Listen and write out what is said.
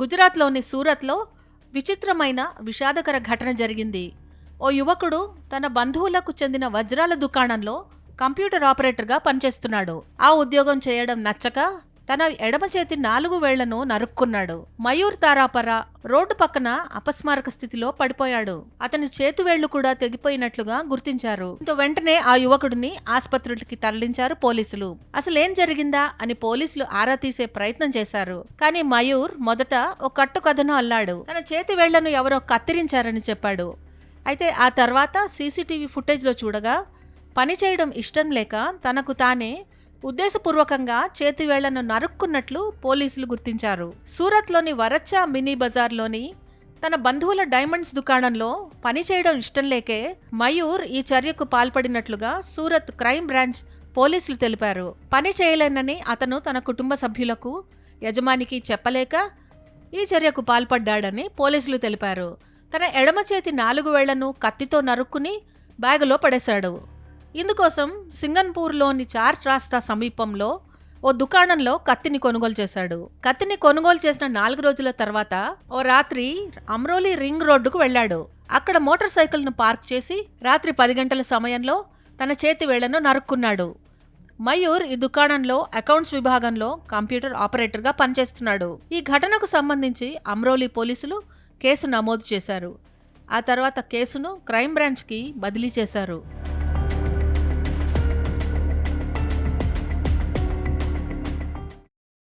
గుజరాత్లోని సూరత్లో విచిత్రమైన విషాదకర ఘటన జరిగింది. ఓ యువకుడు తన బంధువులకు చెందిన వజ్రాల దుకాణంలో కంప్యూటర్ ఆపరేటర్గా పనిచేస్తున్నాడు. ఆ ఉద్యోగం చేయడం నచ్చక తన ఎడమ చేతి నాలుగు వేళ్ళను నరుక్కున్నాడు. మయూర్ తారాపర రోడ్డు పక్కన అపస్మారక స్థితిలో పడిపోయాడు. అతని చేతివేళ్ళు కూడా తెగిపోయినట్లుగా గుర్తించారు. దీంతో వెంటనే ఆ యువకుడిని ఆసుపత్రికి తరలించారు పోలీసులు. అసలేం జరిగిందా అని పోలీసులు ఆరా తీసే ప్రయత్నం చేశారు. కానీ మయూర్ మొదట ఒక కట్టు కథను అల్లాడు. తన చేతి వేళ్ళను ఎవరో కత్తిరించారని చెప్పాడు. అయితే ఆ తర్వాత సీసీటీవీ ఫుటేజ్లో చూడగా పని చేయడం ఇష్టం లేక తనకు తానే ఉద్దేశపూర్వకంగా చేతివేళ్ళను నరుక్కున్నట్లు పోలీసులు గుర్తించారు. సూరత్లోని వరచ్చా మినీ బజార్లోని తన బంధువుల డైమండ్స్ దుకాణంలో పని చేయడం ఇష్టం లేకే మయూర్ ఈ చర్యకు పాల్పడినట్లుగా సూరత్ క్రైమ్ బ్రాంచ్ పోలీసులు తెలిపారు. పని చేయలేనని అతను తన కుటుంబ సభ్యులకు యజమానికి చెప్పలేక ఈ చర్యకు పాల్పడ్డాడని పోలీసులు తెలిపారు. తన ఎడమ చేతి నాలుగు వేళ్ళను కత్తితో నరుక్కుని బ్యాగులో పడేశాడు. ఇందుకోసం సింగన్పూర్లోని చార్ రాస్తా సమీపంలో ఓ దుకాణంలో కత్తిని కొనుగోలు చేశాడు. కత్తిని కొనుగోలు చేసిన నాలుగు రోజుల తర్వాత ఓ రాత్రి అమ్రోలి రింగ్ రోడ్డుకు వెళ్ళాడు. అక్కడ మోటార్ సైకిల్ను పార్క్ చేసి రాత్రి పది గంటల సమయంలో తన చేతి వేళ్ళను నరుక్కున్నాడు. మయూర్ ఈ దుకాణంలో అకౌంట్స్ విభాగంలో కంప్యూటర్ ఆపరేటర్గా పనిచేస్తున్నాడు. ఈ ఘటనకు సంబంధించి అమ్రోలి పోలీసులు కేసు నమోదు చేశారు. ఆ తర్వాత కేసును క్రైమ్ బ్రాంచ్కి బదిలీ చేశారు.